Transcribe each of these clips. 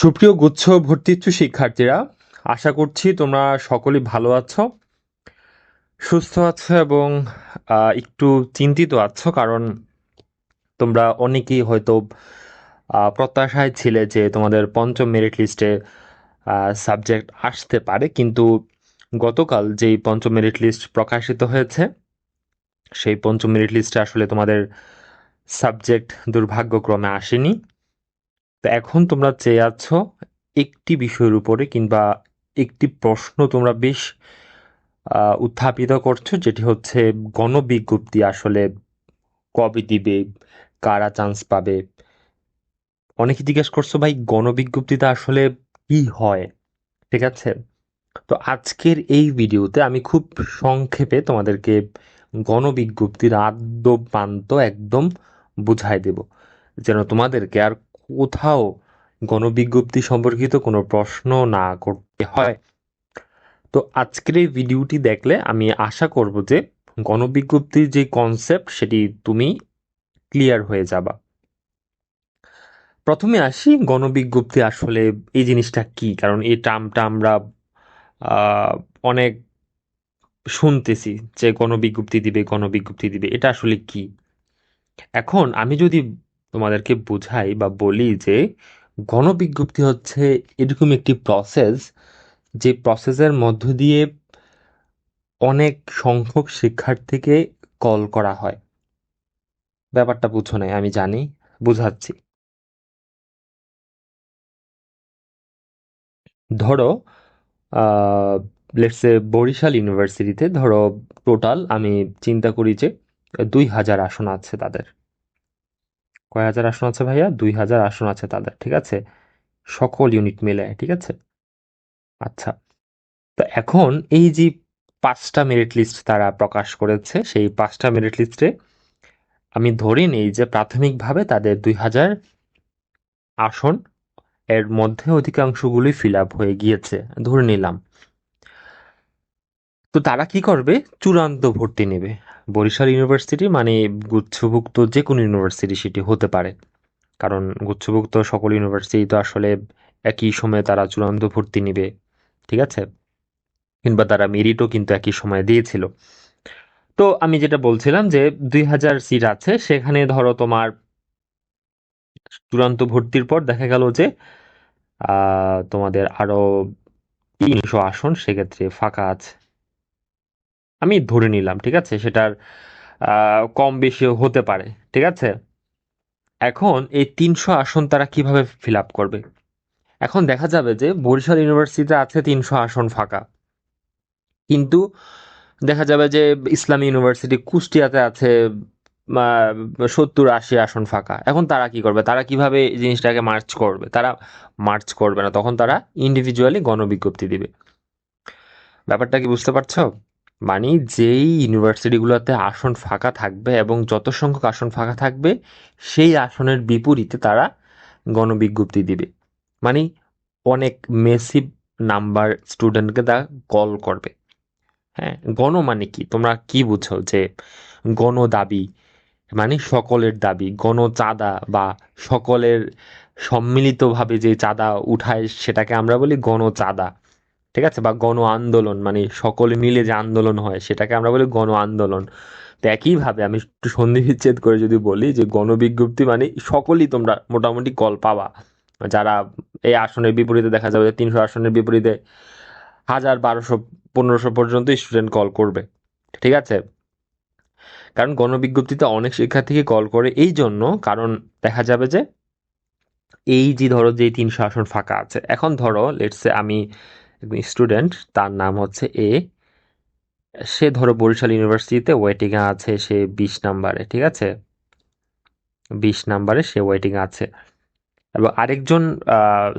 সুপ্রিয় গুচ্ছ ভর্তিচ্ছু শিক্ষার্থীরা, আশা করছি তোমরা সকলেই ভালো আছো, সুস্থ আছো এবং একটু চিন্তিত আছো কারণ তোমরা অনেকেই হয়তো প্রত্যাশায় ছিলে যে তোমাদের পঞ্চম মেরিট লিস্টে সাবজেক্ট আসতে পারে, কিন্তু গতকাল যেই পঞ্চম মেরিট লিস্ট প্রকাশিত হয়েছে, সেই পঞ্চম মেরিট লিস্টে আসলে তোমাদের সাবজেক্ট দুর্ভাগ্যক্রমে আসেনি। তো এখন তোমরা চেয়ে আছো একটি বিষয়ের উপরে কিংবা একটি প্রশ্ন তোমরা বেশ উত্থাপিত করছ, যেটি হচ্ছে গণবিজ্ঞপ্তি আসলে কবে দিবে, কারা চান্স পাবে? অনেকে জিজ্ঞেস করছ, ভাই, গণবিজ্ঞপ্তিতে আসলে কি হয়? ঠিক আছে? তো আজকের এই ভিডিওতে আমি খুব সংক্ষেপে তোমাদেরকে গণবিজ্ঞপ্তির আদ্যপান্ত একদম বুঝাই দেব। যেন তোমাদেরকে আর কোথাও গণবিজ্ঞপ্তি সম্পর্কিত কোনো প্রশ্ন না করতে হয়। তো আজকের এই ভিডিওটি দেখলে আমি আশা করব যে গণবিজ্ঞপ্তির যে কনসেপ্ট সেটি তুমি ক্লিয়ার হয়ে যাবা। প্রথমে আসি গণবিজ্ঞপ্তি আসলে এই জিনিসটা কি? কারণ এই টার্মটা আমরা অনেক শুনতেছি যে গণবিজ্ঞপ্তি দিবে গণবিজ্ঞপ্তি দিবে। এটা আসলে কি? এখন আমি যদি তোমাদেরকে বুঝাই বা বলি যে গণবিজ্ঞপ্তি হচ্ছে এরকম একটি প্রসেস যে প্রসেসের মধ্য দিয়ে অনেক সংখ্যক শিক্ষার্থীকে কল করা হয়। ব্যাপারটা বুঝো নাই, আমি জানি, বুঝাচ্ছি। ধরো লেটসে বরিশাল ইউনিভার্সিটিতে ধরো টোটাল আমি চিন্তা করি যে দুই হাজার আসন আছে তাদের। কয় হাজার আসন আছে ভাইয়া? দুই হাজার আসন আছে তাদের, ঠিক আছে? সকল ইউনিট মিলে, ঠিক আছে? আচ্ছা। তো এখন এই যে পাঁচটা মেরিট লিস্ট তারা প্রকাশ করেছে, সেই পাঁচটা মেরিট লিস্টে আমি ধরে নেই যে প্রাথমিকভাবে তাদের দুই হাজার আসন এর মধ্যে অধিকাংশগুলি ফিল আপ হয়ে গিয়েছে, ধরে নিলাম। তো তারা কি করবে? চূড়ান্ত ভর্তি নেবে। বরিশাল ইউনিভার্সিটি মানে গুচ্ছভুক্ত যে কোনো ইউনিভার্সিটি সেটি হতে পারে। কারণ গুচ্ছভুক্ত সকল ইউনিভার্সিটি তো আসলে একই সময়ে তারা চূড়ান্ত ভর্তি নেবে, ঠিক আছে? কিংবা তারা মেরিটও কিন্তু একই সময়ে দিয়েছিল। তো আমি যেটা বলছিলাম যে দুই হাজার সিট আছে, সেখানে ধরো তোমার চূড়ান্ত ভর্তির পর দেখা গেল যে তোমাদের আরও তিনশো আসন সেক্ষেত্রে ফাঁকা আছে। আমি ধরে নিলাম, ঠিক আছে? সেটার কম বেশিও হতে পারে, ঠিক আছে? এখন এই তিনশো আসন তারা কীভাবে ফিল আপ করবে? এখন দেখা যাবে যে বরিশাল ইউনিভার্সিটিতে আছে তিনশো আসন ফাঁকা। কিন্তু দেখা যাবে যে ইসলামী ইউনিভার্সিটি কুষ্টিয়াতে আছে সত্তর আশি আসন ফাঁকা। এখন তারা কি করবে? তারা কীভাবে এই জিনিসটাকে মার্চ করবে? তারা মার্চ করবে না, তখন তারা ইন্ডিভিজুয়ালি গণবিজ্ঞপ্তি দিবে। ব্যাপারটা কি বুঝতে পারছ? মানে যেই ইউনিভার্সিটিগুলোতে আসন ফাঁকা থাকবে এবং যত সংখ্যক আসন ফাঁকা থাকবে, সেই আসনের বিপরীতে তারা গণবিজ্ঞপ্তি দিবে। মানে অনেক মেসিভ নাম্বার স্টুডেন্টকে তারা কল করবে। হ্যাঁ গণ মানে কি? তোমরা কি বুঝো যে গণ দাবি মানে সকলের দাবি? গণ চাঁদা বা সকলের সম্মিলিতভাবে যে চাঁদা উঠায় সেটাকে আমরা বলি গণ চাঁদা। ঠিক আছে? বা গণ আন্দোলন মানে সকলে মিলে যে আন্দোলন হয়, সেটাকে আমরা বলি গণ আন্দোলন। তো একইভাবে আমি একটু সন্ধি বিচ্ছেদ করে যদি বলি যে গণবিজ্ঞপ্তি মানে সকলেই তোমরা মোটামুটি কল পাবা। যারা এই আসনের বিপরীতে দেখা যাবে তিনশো আসনের বিপরীতে হাজার বারোশো, পনেরোশো পর্যন্ত স্টুডেন্ট কল করবে। ঠিক আছে? কারণ গণবিজ্ঞপ্তিতে অনেক শিক্ষার্থীকে কল করে এই জন্য কারণ দেখা যাবে যে এই যে ধরো যে তিনশো আসন ফাঁকা আছে, এখন ধরো লেটসে আমি স্টুডেন্ট তার নাম হচ্ছে এ সে ধরো বরিশাল ইউনিভার্সিটিতে ওয়েটিংয়ে আছে, সে বিশ নাম্বারে, ঠিক আছে? বিশ নাম্বারে সে ওয়েটিং আছে। এবং আরেকজন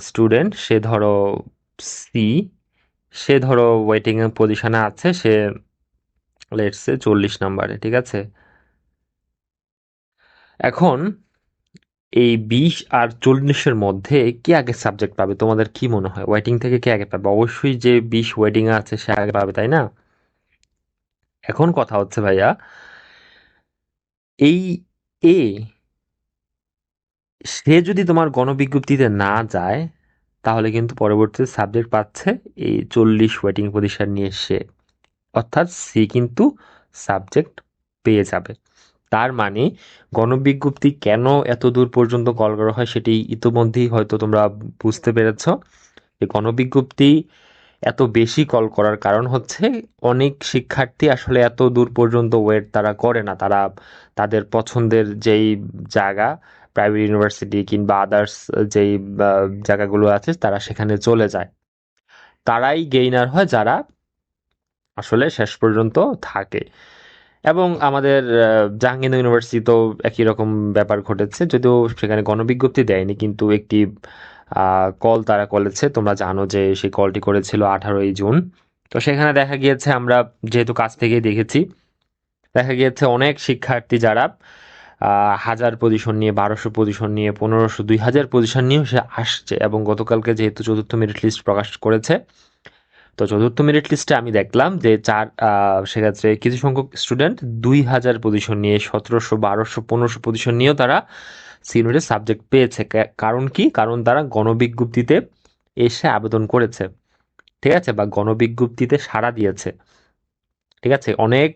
স্টুডেন্ট সে ধরো সি সে ধরো ওয়েটিং পজিশনে আছে, সে লেটসে চল্লিশ নাম্বারে, ঠিক আছে? এখন এই বিশ আর চল্লিশের মধ্যে কে আগে সাবজেক্ট পাবে? তোমাদের কি মনে হয়? ওয়েটিং থেকে কে আগে পাবে? অবশ্যই যে বিশ ওয়েটিং আছে, সে আগে পাবে, তাই না? এখন কথা হচ্ছে, ভাইয়া, এই এ সে যদি তোমার গণবিজ্ঞপ্তিতে না যায়, তাহলে কিন্তু পরবর্তী সাবজেক্ট পাচ্ছে এই চল্লিশ ওয়েটিং পজিশন নিয়ে সে। অর্থাৎ সি কিন্তু সাবজেক্ট পেয়ে যাবে। তার মানে গণবিজ্ঞপ্তি কেন এত দূর পর্যন্ত কল করা হয় সেটি ইতোমধ্যেই হয়তো তোমরা বুঝতে পেরেছ। যে গণবিজ্ঞপ্তি এত বেশি কল করার কারণ হচ্ছে অনেক শিক্ষার্থী আসলে এত দূর পর্যন্ত ওয়েট তারা করে না। তারা তাদের পছন্দের যেই জায়গা, প্রাইভেট ইউনিভার্সিটি কিংবা আদার্স যেই জায়গাগুলো আছে, তারা সেখানে চলে যায়। তারাই গেইনার হয় যারা আসলে শেষ পর্যন্ত থাকে। এবং আমাদের জাহাঙ্গীর ইউনিভার্সিটি তো একই রকম ব্যাপার ঘটেছে, যদিও সেখানে গণবিজ্ঞপ্তি দেয়নি, কিন্তু একটি কল তারা করেছে, তোমরা জানো যে সেই কলটি করেছিল আঠারোই জুন। তো সেখানে দেখা গিয়েছে, আমরা যেহেতু কাছ থেকেই দেখেছি, দেখা গিয়েছে অনেক শিক্ষার্থী যারা হাজার পজিশন নিয়ে, বারোশো পজিশন নিয়ে, পনেরোশো, দুই হাজার পজিশন নিয়েও সে আসছে এবং গতকালকে যেহেতু চতুর্থ মেরিট লিস্ট প্রকাশ করেছে তো চতুর্থ মেরিট লিস্টে আমি দেখলাম যে চার সেক্ষেত্রে কিছু সংখ্যক স্টুডেন্ট দুই হাজার পজিশন নিয়ে সতেরোশো, বারোশো, পনেরোশো পজিশন নিয়েও তারা সিনিয়রের সাবজেক্ট পেয়েছে। কারণ কি? কারণ তারা গণবিজ্ঞপ্তিতে এসে আবেদন করেছে। ঠিক আছে? বা গণবিজ্ঞপ্তিতে সাড়া দিয়েছে। ঠিক আছে? অনেক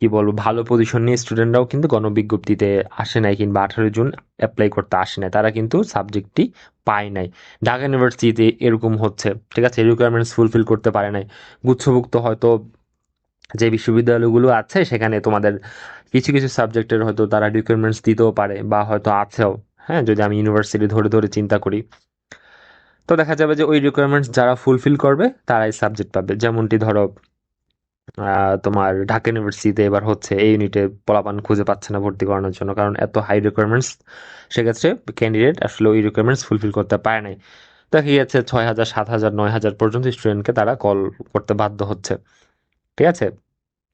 কি বলব, ভালো পজিশন নিয়ে স্টুডেন্টরাও কিন্তু গণবিজ্ঞপ্তিতে আসে নাই কিংবা আঠারো জুন অ্যাপ্লাই করতে আসে নাই। তারা কিন্তু সাবজেক্টটি পায় নাই। ঢাকা ইউনিভার্সিটিতে এরকম হচ্ছে, ঠিক আছে? রিকোয়ারমেন্টস ফুলফিল করতে পারে নাই। গুচ্ছভুক্ত হয়তো যে বিশ্ববিদ্যালয়গুলো আছে, সেখানে তোমাদের কিছু কিছু সাবজেক্টের হয়তো তারা রিকোয়ারমেন্টস দিতেও পারে বা হয়তো আছেও হ্যাঁ? যদি আমি ইউনিভার্সিটি ধরে ধরে চিন্তা করি। তো দেখা যাবে যে ওই রিকোয়ারমেন্টস যারা ফুলফিল করবে, তারাই সাবজেক্ট পাবে। যেমনটি ধরো তোমার ঢাকা ইউনিভার্সিটিতে এবার হচ্ছে এই ইউনিটে পলাপান খুঁজে পাচ্ছে না ভর্তি করানোর জন্য। কারণ এত হাই রিকোয়ারমেন্টস সেক্ষেত্রে ক্যান্ডিডেট আসলে ওই রিকোয়ারমেন্টস ফুলফিল করতে পারে নাই। দেখা গিয়েছে ছয় হাজার, সাত হাজার, নয় হাজার পর্যন্ত স্টুডেন্টকে তারা কল করতে বাধ্য হচ্ছে। ঠিক আছে?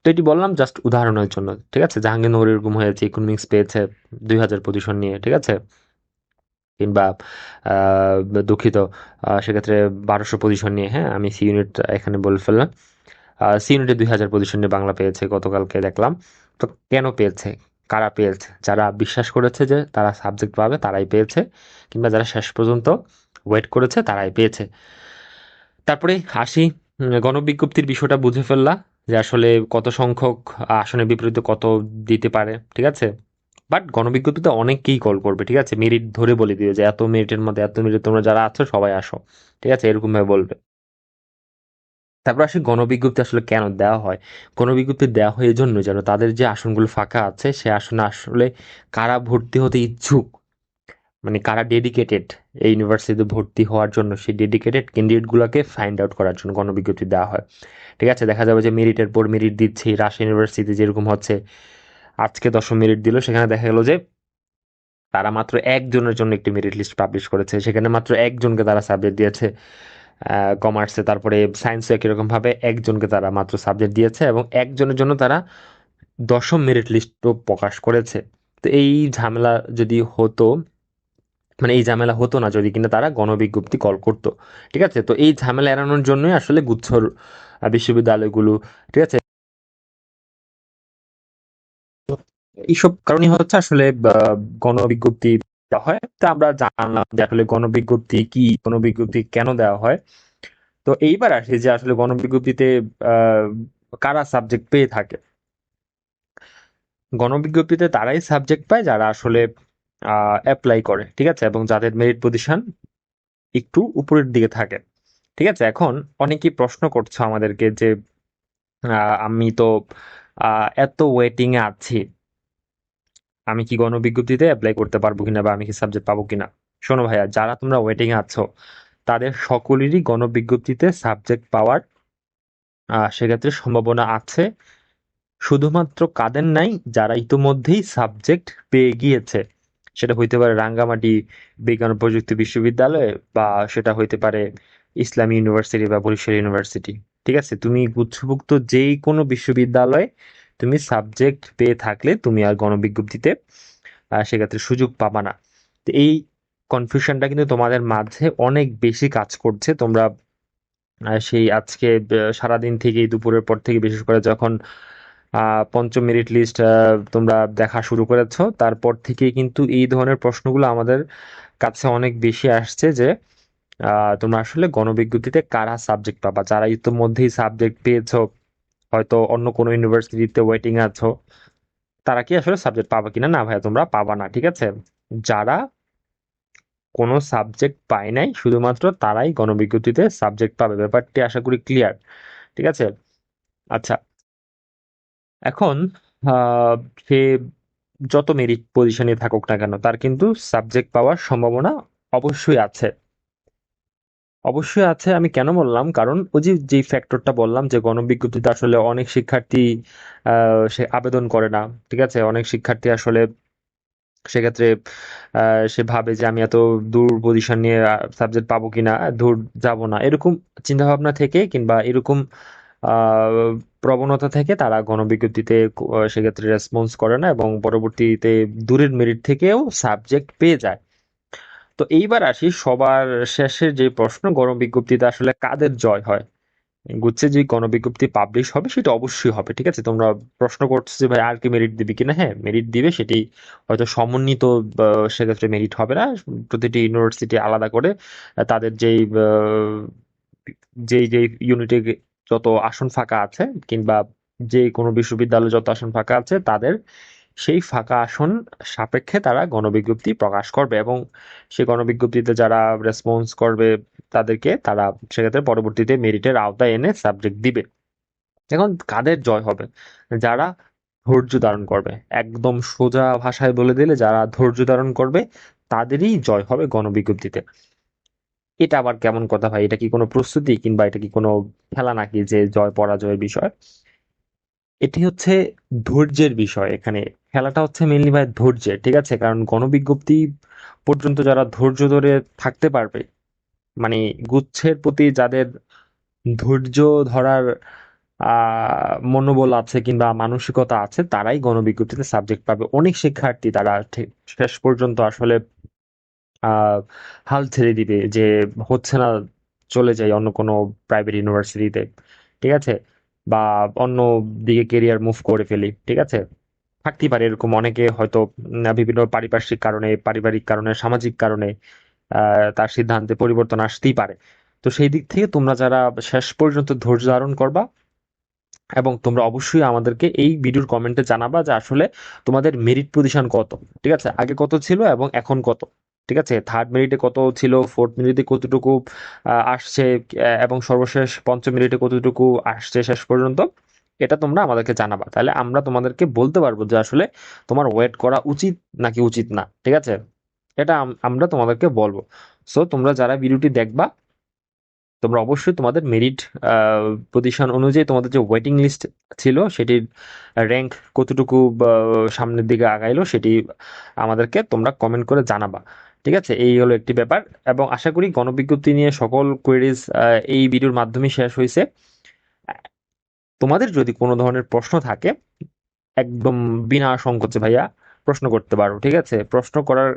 তো এটি বললাম জাস্ট উদাহরণের জন্য। ঠিক আছে? জাহাঙ্গীরনগর এরকম হয়েছে ইকোনমিক্স পেয়েছে দুই হাজার পজিশন নিয়ে। ঠিক আছে? কিংবা দুঃখিত সেক্ষেত্রে বারোশো পজিশন নিয়ে। হ্যাঁ আমি সি ইউনিট এখানে বলে ফেললাম। সি ইউনিটে দুই হাজার পজিশন নিয়ে বাংলা পেয়েছে গতকালকে দেখলাম। তো কেন পেয়েছে? কারা পেয়েছে? যারা বিশ্বাস করেছে যে তারা সাবজেক্ট পাবে, তারাই পেয়েছে। কিংবা যারা শেষ পর্যন্ত ওয়েট করেছে, তারাই পেয়েছে। তারপরে আসি গণবিজ্ঞপ্তির বিষয়টা বুঝে ফেললা যে আসলে কত সংখ্যক আসনের বিপরীতে কত দিতে পারে, ঠিক আছে? বাট গণবিজ্ঞপ্তিতে অনেককেই কল করবে, ঠিক আছে? মেরিট ধরে বলে দিও যে এত মেরিটের মধ্যে, এত মেরিট তোমরা যারা আছো সবাই আসো, ঠিক আছে? এরকমভাবে বলবে। তারপর আসে গণবিজ্ঞপ্তি আসলে কেন দেওয়া হয়? গণবিজ্ঞপ্তি দেওয়া হয় জন্য যেন তাদের যে আসনগুলো ফাঁকা আছে, সে আসনে আসলে কারা ভর্তি হতে ইচ্ছুক মানে কারা ডেডিকেটেড এই ইউনিভার্সিটিতে ভর্তি হওয়ার জন্য সেই ডেডিকেটেড ক্যান্ডিডেটগুলোকে ফাইন্ড আউট করার জন্য গণবিজ্ঞপ্তি দেওয়া হয়। ঠিক আছে, দেখা যাবে যে মেরিটের পর মেরিট দিচ্ছে রাশিয়া ইউনিভার্সিটি যেরকম হচ্ছে, আজকে দশম মেরিট দিল, সেখানে দেখা গেল যে তারা মাত্র একজনের জন্য একটি মেরিট লিস্ট পাবলিশ করেছে, সেখানে মাত্র একজনকে তারা সাবজেক্ট দিয়েছে। কমার্সে তারপরে সায়েন্সে একই রকমভাবে একজনকে তারা মাত্র সাবজেক্ট দিয়েছে এবং একজনের জন্য তারা দশম মেরিট লিস্টও প্রকাশ করেছে। তো এই ঝামেলা যদি হতো মানে এই ঝামেলা হতো না যদি কিনা তারা গণবিজ্ঞপ্তি কল করতো, ঠিক আছে? তো এই ঝামেলা এড়ানোর জন্যই আসলে গুচ্ছর বিশ্ববিদ্যালয়গুলো, ঠিক আছে? এইসব কারণই হচ্ছে আসলে গণবিজ্ঞপ্তি দেওয়া হয়। তা আমরা জানলাম যে আসলে গণবিজ্ঞপ্তি কি, গণবিজ্ঞপ্তি কেন দেওয়া হয়? তো এইবার আসি যে আসলে গণবিজ্ঞপ্তিতে কারা সাবজেক্ট পেয়ে থাকে? গণবিজ্ঞপ্তিতে তারাই সাবজেক্ট পায় যারা আসলে অ্যাপ্লাই করে, ঠিক আছে? এবং যাদের মেরিট পজিশন একটু উপরের দিকে থাকে, ঠিক আছে? এখন অনেকেই প্রশ্ন করছ আমাদেরকে যে আমি তো এত ওয়েটিং এ আছি। আমি কি গণবিজ্ঞপ্তিতে অ্যাপ্লাই করতে পারব কিনা বা আমি কি সাবজেক্ট পাবো কিনা? শোনো ভাইয়া, যারা তোমরা ওয়েটিং আছো, তাদের সকলেরই গণবিজ্ঞপ্তিতে সাবজেক্ট পাওয়ার সেক্ষেত্রে সম্ভাবনা আছে। শুধুমাত্র কাদের নাই, যারা ইতোমধ্যেই সাবজেক্ট পেয়ে গিয়েছে। সেটা হইতে পারে রাঙ্গামাটি বিজ্ঞান প্রযুক্তি বিশ্ববিদ্যালয় বা সেটা হইতে পারে ইসলামী ইউনিভার্সিটি বা বরিশাল ইউনিভার্সিটি। ঠিক আছে? তুমি গুচ্ছভুক্ত যেই কোনো বিশ্ববিদ্যালয়ে তুমি সাবজেক্ট পেয়ে থাকলে তুমি আর গণবিজ্ঞপ্তিতে সেক্ষেত্রে সুযোগ পাবা না। তো এই কনফিউশনটা কিন্তু তোমাদের মাঝে অনেক বেশি কাজ করছে। তোমরা সেই আজকে সারাদিন থেকে দুপুরের পর থেকে বিশেষ করে যখন পঞ্চম মেরিট লিস্ট তোমরা দেখা শুরু করেছ, তারপর থেকেই কিন্তু এই ধরনের প্রশ্নগুলো আমাদের কাছে অনেক বেশি আসছে যে তোমরা আসলে গণবিজ্ঞপ্তিতে কারা সাবজেক্ট পাবা? যারা ইতিমধ্যেই সাবজেক্ট পেয়েছ হয়তো অন্য কোনো ইউনিভার্সিটিতে ওয়েটিং আছো। তারা কি আসলে সাবজেক্ট পাবা কিনা? না ভাইয়া, তোমরা পাবা না, ঠিক আছে? যারা কোনো সাবজেক্ট পায় নাই, শুধুমাত্র তারাই গণবিজ্ঞপ্তিতে সাবজেক্ট পাবে। ব্যাপারটি আশা করি ক্লিয়ার ঠিক আছে? আচ্ছা এখন সে যত মেরিট পজিশনে থাকুক না কেন, তার কিন্তু সাবজেক্ট পাওয়ার সম্ভাবনা অবশ্যই আছে। অবশ্যই আছে, আমি কেন বললাম? কারণ ওই যে, যেই ফ্যাক্টরটা বললাম যে, গণবিজ্ঞপ্তিতে আসলে অনেক শিক্ষার্থী সে আবেদন করে না, ঠিক আছে? অনেক শিক্ষার্থী আসলে সেক্ষেত্রে সে ভাবে যে, আমি এত দূর পজিশন নিয়ে সাবজেক্ট পাবো কিনা, দূর যাব না, এরকম চিন্তাভাবনা থেকে কিংবা এরকম প্রবণতা থেকে তারা গণবিজ্ঞপ্তিতে সেক্ষেত্রে রেসপন্স করে না এবং পরবর্তীতে দূরের মেরিট থেকেও সাবজেক্ট পেয়ে যায়। তো এইবার আসি সবার শেষে যে প্রশ্ন, গণবিজ্ঞপ্তিতে আসলে কাদের জয় হয়? গুচ্ছে যে গণবিজ্ঞপ্তি পাবলিশ হবে সেটা অবশ্যই হবে, ঠিক আছে? তোমরা প্রশ্ন করছ যে ভাই আর কি মেরিট দিবে কিনা? হ্যাঁ মেরিট দিবে সেটি হয়তো সমন্বিত সেক্ষেত্রে মেরিট হবে না। প্রতিটি ইউনিভার্সিটি আলাদা করে তাদের যেই যেই যেই ইউনিটে যত আসন ফাঁকা আছে কিংবা যে কোনো বিশ্ববিদ্যালয়ে যত আসন ফাঁকা আছে, তাদের সেই ফাঁকা আসন সাপেক্ষে তারা গণবিজ্ঞপ্তি প্রকাশ করবে এবং সেই গণবিজ্ঞপ্তিতে যারা রেসপন্স করবে তাদেরকে তারা সেক্ষেত্রে পরবর্তীতে মেরিটের আওতায় এনে সাবজেক্ট দিবে। এখন কাদের জয় হবে? যারা ধৈর্য ধারণ করবে, একদম সোজা ভাষায় বলে দিলে যারা ধৈর্য ধারণ করবে তাদেরই জয় হবে গণবিজ্ঞপ্তিতে। এটা আবার কেমন কথা ভাই? এটা কি কোনো প্রস্তুতি কিংবা এটা কি কোনো খেলা নাকি যে জয় পরাজয়ের বিষয়? এটি হচ্ছে ধৈর্যের বিষয় এখানে। খেলাটা হচ্ছে মেনলি ভাই ধৈর্যের, ঠিক আছে? কারণ গণবিজ্ঞপ্তি পর্যন্ত যারা ধৈর্য ধরে থাকতে পারবে মানে গুচ্ছের প্রতি যাদের ধৈর্য ধরার মনোবল আছে কিংবা মানসিকতা আছে, তারাই গণবিজ্ঞপ্তিতে সাবজেক্ট পাবে। অনেক শিক্ষার্থী তারা শেষ পর্যন্ত আসলে হাল ছেড়ে দিবে যে হচ্ছে না চলে যায় অন্য কোনো প্রাইভেট ইউনিভার্সিটিতে ঠিক আছে? বা অন্য দিকে কেরিয়ার মুভ করে ফেলি, ঠিক আছে? থাকতেই পারে এরকম অনেকে হয়তো বিভিন্ন পারিপার্শ্বিক কারণে, পারিবারিক কারণে, সামাজিক কারণে তার সিদ্ধান্তে পরিবর্তন আসতেই পারে। তো সেই দিক থেকে তোমরা যারা শেষ পর্যন্ত ধৈর্য ধারণ করবা এবং তোমরা অবশ্যই আমাদেরকে এই ভিডিওর কমেন্টে জানাবা যে আসলে তোমাদের মেরিট পজিশন কত, ঠিক আছে? আগে কত ছিল এবং এখন কত? ঠিক আছে? থার্ড মিনিটে কত ছিল? ফোর্থ মিনিটে কতটুকু আসছে? এবং সর্বশেষ পঞ্চম মিনিটে কতটুকু আসছে শেষ পর্যন্ত? এটা তোমরা আমাদেরকে জানাবা। তাহলে আমরা তোমাদেরকে বলতে পারব যে আসলে তোমার ওয়েট করা উচিত নাকি উচিত না, ঠিক আছে? এটা আমরা তোমাদেরকে বলব। সো তোমরা যারা ভিডিওটি দেখবা, তোমরা অবশ্যই তোমাদের মেরিট পজিশন অনুযায়ী তোমাদের যে ওয়েটিং লিস্ট ছিল, সেটির র্যাঙ্ক কতটুকু সামনের দিকে আগাইলো, সেটি আমাদেরকে তোমরা কমেন্ট করে জানাবা। ঠিক আছে? এই হলো একটি ব্যাপার। এবং আশা করি গণবিজ্ঞপ্তি নিয়ে সকল কোয়েরিজ এই ভিডিওর মাধ্যমে শেষ হয়েছে। তোমাদের যদি কোনো ধরনের প্রশ্ন থাকে, একদম বিনা সংকোচে ভাইয়া প্রশ্ন করতে পারো, ঠিক আছে? প্রশ্ন করার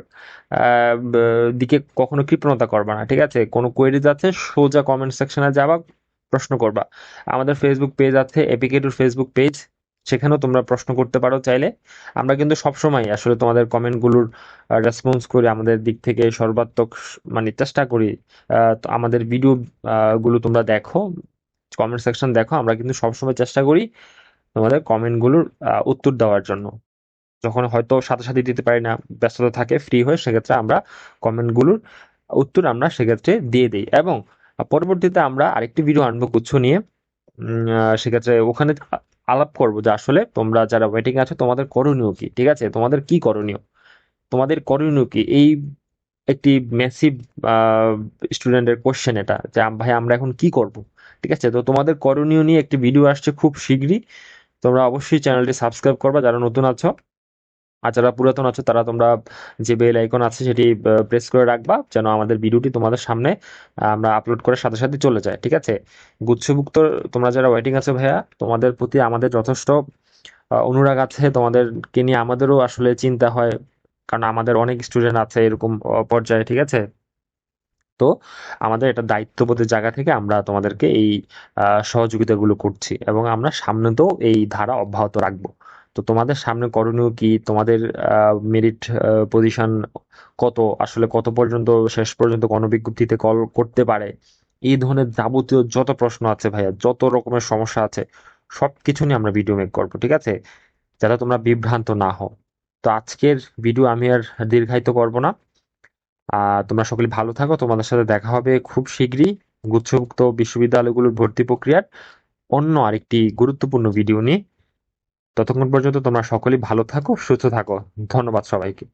দিকে কখনো কৃপণতা করবা না, ঠিক আছে? কোনো কোয়েরিজ আছে, সোজা কমেন্ট সেকশনে যাবা, প্রশ্ন করবা। আমাদের ফেসবুক পেজ আছে এপিকেটুর ফেসবুক পেজ সেখানেও তোমরা প্রশ্ন করতে পারো চাইলে। আমরা কিন্তু সবসময় আসলে তোমাদের কমেন্টগুলোর রেসপন্স করি, আমাদের দিক থেকে সর্বাত্মক মানে চেষ্টা করি আমাদের ভিডিও গুলো তোমরা দেখো কমেন্ট সেকশন দেখো, আমরা কিন্তু সবসময় চেষ্টা করি তোমাদের কমেন্টগুলোর উত্তর দেওয়ার জন্য। যখন হয়তো সাথে সাথে দিতে পারি না, ব্যস্ততা থাকে ফ্রি হয়ে সেক্ষেত্রে আমরা কমেন্টগুলোর উত্তর আমরা সেক্ষেত্রে দিয়ে দিই। এবং পরবর্তীতে আমরা আরেকটি ভিডিও আনব গুচ্ছ নিয়ে। সেক্ষেত্রে ওখানে আলাপ করব যে আসলে তোমরা যারা ওয়েটিং আছো, তোমাদের করণীয় কি? ঠিক আছে? তোমাদের কি করণীয়? তোমাদের করণীয় কি? এই একটি ম্যাসিভ স্টুডেন্টের কোশ্চেন এটা, যে ভাই আমরা এখন কি করব? ঠিক আছে? তো তোমাদের করণীয় নিয়ে একটি ভিডিও আসছে খুব শীঘ্রই তোমরা অবশ্যই চ্যানেলটি সাবস্ক্রাইব করবা, যারা নতুন আছো। আর যারা পুরাতন আছো, তারা তোমরা যে বেল আইকন আছে সেটি প্রেস করে রাখবা যেন আমাদের ভিডিওটি তোমাদের সামনে আমরা আপলোড করার সাথে সাথে চলে যায়, ঠিক আছে? গুচ্ছভুক্ত, তোমরা যারা ওয়েটিং আছে ভাইয়া, তোমাদের প্রতি আমাদের যথেষ্ট অনুরাগ আছে। তোমাদেরকে নিয়ে আমাদেরও আসলে চিন্তা হয়, কারণ আমাদের অনেক স্টুডেন্ট আছে এরকম পর্যায়ে, ঠিক আছে? তো আমাদের এটা দায়িত্ববোধের জায়গা থেকে আমরা তোমাদেরকে এই সহযোগিতাগুলো করছি এবং আমরা সামনে তো এই ধারা অব্যাহত রাখব। তো তোমাদের সামনে করণীয় কি? তোমাদের মেরিট পজিশন কত? আসলে কত পর্যন্ত, শেষ পর্যন্ত গণবিজ্ঞপ্তিতে কল করতে পারে? এই ধরনের যাবতীয় যত প্রশ্ন আছে ভাইয়া, যত রকমের সমস্যা আছে, সবকিছু নিয়ে আমরা ভিডিও মেক করব, ঠিক আছে? যাতে তোমরা বিভ্রান্ত না হও। তো আজকের ভিডিও আমি আর দীর্ঘায়িত করব না। তোমরা সকলে ভালো থাকো। তোমাদের সাথে দেখা হবে খুব শীঘ্রই গুচ্ছমুক্ত বিশ্ববিদ্যালয়গুলোর ভর্তি প্রক্রিয়ার অন্য আরেকটি গুরুত্বপূর্ণ ভিডিও নিয়ে। ততক্ষণ পর্যন্ত তোমরা সকলেই ভালো থাকো সুস্থ থাকো। ধন্যবাদ সবাইকে।